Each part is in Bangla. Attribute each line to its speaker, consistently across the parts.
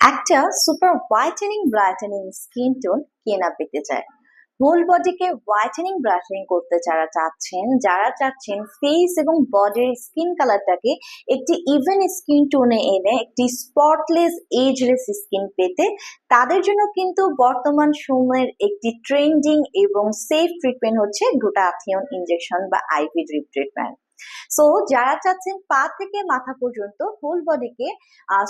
Speaker 1: একটা super whitening brightening skin tone কেনা পেতে চায়। হোল বডিকে হোয়াইটেনিং ব্রাইটেনিং করতে যারা চাচ্ছেন যারা চাচ্ছেন ফেস এবং বডির স্কিন কালারটাকে একটি ইভেন স্কিন টোনে এনে একটি স্পটলেস এজলেস স্কিন পেতে, তাদের জন্য কিন্তু বর্তমান সময়ের একটি ট্রেন্ডিং এবং সেফ ট্রিটমেন্ট হচ্ছে গ্লুটাথিয়ন ইনজেকশন বা আইভি ড্রিপ ট্রিটমেন্ট সো যারা চাচ্ছেন পা থেকে মাথা পর্যন্ত হোল বডিকে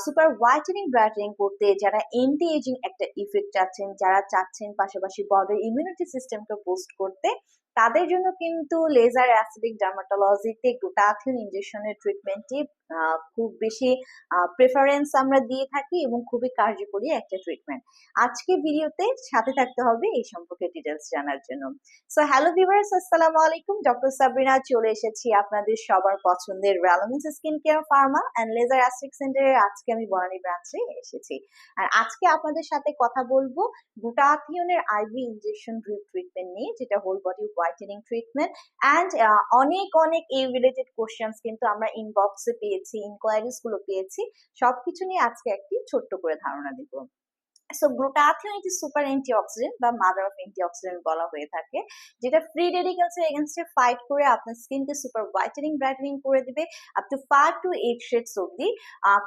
Speaker 1: সুপার হোয়াইটেনিং ব্রাইটেনিং করতে, যারা এন্টি এজিং একটা ইফেক্ট চাচ্ছেন, যারা চাচ্ছেন পাশাপাশি বডির ইমিউনিটি সিস্টেমকে বুস্ট করতে তাদের জন্য কিন্তু লেজার অ্যাসিডিক ডার্মাটোলজিতে গ্লুটাথিন ইনজেকশনের ট্রিটমেন্টটি খুব বেশি প্রেফারেন্স আমরা দিয়ে থাকি এবং খুবই কার্যকরী একটা ট্রিটমেন্ট আজকে ভিডিওতে সাথে থাকতে হবে এই সম্পর্কে ডিটেলস জানার জন্য। সো হ্যালো ভিভার্স আসসালামু আলাইকুম। ডক্টর সাবরিনা চলে এসেছি আপনাদের সবার পছন্দের Relovence skin care pharma and laser aesthetic সেন্টারে আজকে আমি বনানী ব্রাঞ্চে এসেছি। আর আজকে আপনাদের সাথে কথা বলব গ্লুটাথিয়নের আইভি ইনজেকশন ড্রিপ ট্রিটমেন্ট নিয়ে, যেটা whole body whitening treatment and অনেক অনেক এই রিলেটেড কোশ্চেন্স কিন্তু আমরা ইনবক্সে পেয়েছি ইনকোয়ারিজগুলো পেয়েছি। সবকিছু নিয়ে আজকে একটি ছোট্ট করে ধারণা দিব। সো গ্লুটাথিয়ন একটি সুপার অ্যান্টিঅক্সিডেন্ট বা মাদার অফ অ্যান্টিঅক্সিডেন্ট বলা হয়ে থাকে, যেটা ফ্রি রেডিক্যালসের এগেনস্টে ফাইট করে আপনার স্কিনকে সুপার হোয়াইটেনিং ব্রাইটেনিং করে দিবে up to five to eight shades অব্দি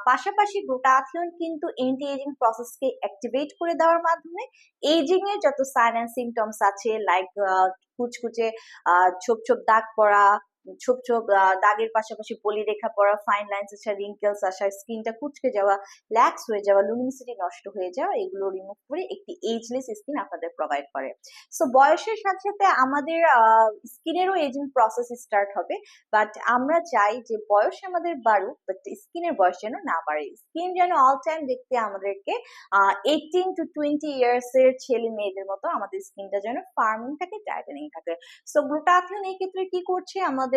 Speaker 1: পাশাপাশি গ্লুটাথিয়ন কিন্তু অ্যান্টি এজিং প্রসেসকে অ্যাক্টিভেট করে দেওয়ার মাধ্যমে এজিং যত সাইন অ্যান্ড সিমটমস আছে লাইক কুচকুচে ছোপ ছোপ দাগ পড়া ছোপ ছোপ দাগের পাশাপাশি পলি রেখা পড়া ফাইন লাইন্স আসা রিঙ্কেলস আসা স্কিনটা কুচকে যাওয়া ল্যাক্স হয়ে যাওয়া লুমিনিসিটি নষ্ট হয়ে যাওয়া, এগুলো রিমুভ করে একটি এজলেস স্কিন আপনাদের প্রোভাইড করে। সো বয়সের সাথে সাথে আমাদের স্কিনেরও এজিং প্রসেস স্টার্ট হবে বাট আমরা চাই যে বয়স আমাদের বাড়ুক বাট স্কিনের বয়স যেন না বাড়ে। স্কিন যেন অল টাইম দেখতে আমাদেরকে এইটিন টু টোয়েন্টি ইয়ার্স এর ছেলে মেয়েদের মতো আমাদের স্কিনটা যেন ফার্মিং থাকে টাইটেনিং থাকে। সো গ্লুটাথিয়ন এই ক্ষেত্রে কি করছে? আমাদের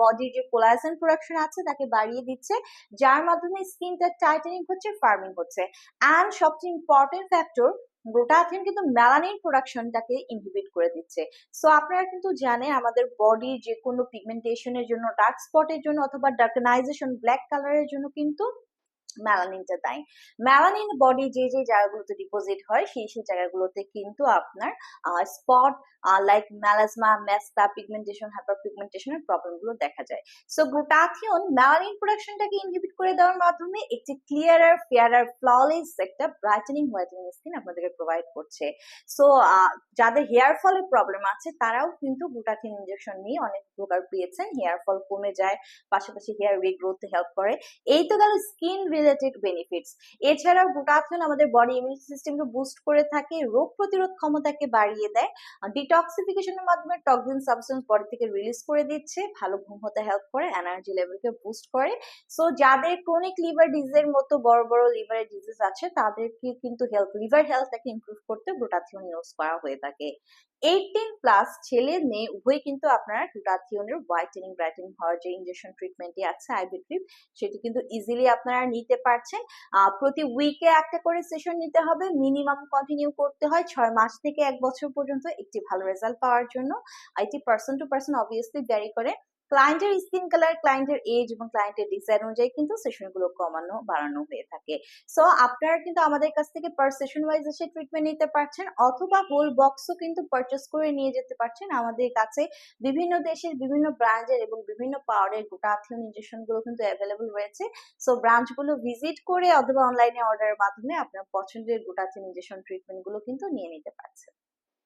Speaker 1: বডির যে কোলাজেন প্রোডাকশন আছে তাকে বাড়িয়ে দিচ্ছে, যার মাধ্যমে স্কিনটা টাইটেনিং হচ্ছে ফার্মিং হচ্ছে। অ্যান্ড সবচেয়ে ইম্পর্টেন্ট ফ্যাক্টর গ্লুটাথিন কিন্তু মেলানিন প্রোডাকশনটাকে ইনহিবিট করে দিচ্ছে। সো আপনারা কিন্তু জানেন আমাদের বডির যে কোনো পিগমেন্টেশনের জন্য ডার্ক স্পটের জন্য অথবা ডার্কনাইজেশন ব্ল্যাক কালারের জন্য কিন্তু মেলানিনটা দায়ী। মেলানিন বডি যে যে জায়গাগুলোতে ডিপোজিট হয়, সেই সেই জায়গাগুলোতে কিন্তু আপনার স্পট লাইক ম্যালাজমা মেস্তা পিগমেন্টেশন হাইপার পিগমেন্টেশনের প্রবলেমগুলো দেখা যায়। সো গ্লুটাথিয়ন মেলানিন প্রোডাকশনটাকে ইনহিবিট করে দেওয়ার মাধ্যমে একটি ক্লিয়ারার ফেয়ারার ফ্ললেস একটা ব্রাইটেনিং হোয়াইটেনিং স্কিন আপনাদেরকে প্রোভাইড করছে। সো যাদের হেয়ার ফলের প্রবলেম আছে, তারাও কিন্তু গ্লুটাথিন ইনজেকশন নিয়ে অনেক উপকার পেয়েছেন। হেয়ার ফল কমে যায়, পাশাপাশি হেয়ার রিগ্রোথ হেল্প করে। এই তো গেল স্কিন রিলেটেড বেনিফিটস এছাড়াও গ্লুটাথিয়ন আমাদের বডি ইমিউনিটি সিস্টেমকে বুস্ট করে থাকে, রোগ প্রতিরোধ ক্ষমতাকে বাড়িয়ে দেয় ডিটক্সিফিকেশনের মাধ্যমে টক্সিন সাবস্টেন্স বডি থেকে রিলিজ করে দিচ্ছে, ভালো ঘুম হতে হেল্প করে এনার্জি লেভেলকে বুস্ট করে। সো যাদের ক্রনিক লিভার ডিজিজের মতো বড় বড় লিভারের ডিজিজ আছে, তাদেরকে কিন্তু হেলথ লিভার হেলথটাকে ইমপ্রুভ করতে গ্লুটাথিয়ন ইউজ করা হয়ে থাকে। এইটিন প্লাস ছেলে মেয়ে, উভয় কিন্তু আপনারা গ্লুটাথিয়নের হোয়াইটেনিং ব্রাইটেনিং হওয়ার যে ইনজেকশন ট্রিটমেন্টটি আছে আইভি ট্রিপ সেটি কিন্তু ইজিলি আপনারা নিতে পারছেন। প্রতি উইকে একটা করে সেশন নিতে হবে। মিনিমাম কন্টিনিউ করতে হয় ছয় মাস থেকে এক বছর পর্যন্ত। একটি ভালো রেজাল্ট পাওয়ার জন্য। এটি person to person obviously vary করে। ক্লায়েন্টের স্কিন কালার ক্লায়েন্টের এজ এবং ক্লায়েন্টের ডিজাইন অনুযায়ী কিন্তু সেশনগুলো কমানো, বাড়ানো হয়ে থাকে। সো আপনারা কিন্তু আমাদের কাছ থেকে পার সেশন ওয়াইজ এসে ট্রিটমেন্ট নিতে পারছেন অথবা হোল বক্সও কিন্তু পারচেস করে নিয়ে যেতে পারছেন। আমাদের কাছে বিভিন্ন দেশের বিভিন্ন ব্র্যান্ডের এবং বিভিন্ন পাওয়ারের গোটা গ্লুটাথিয়ন ইনজেকশনগুলো কিন্তু অ্যাভেলেবল রয়েছে। সো ব্রাঞ্চগুলো ভিজিট করে অথবা অনলাইনে অর্ডারের মাধ্যমে আপনার পছন্দের গ্লুটাথিয়ন ইনজেকশন ট্রিটমেন্টগুলো কিন্তু নিয়ে নিতে পারছেন।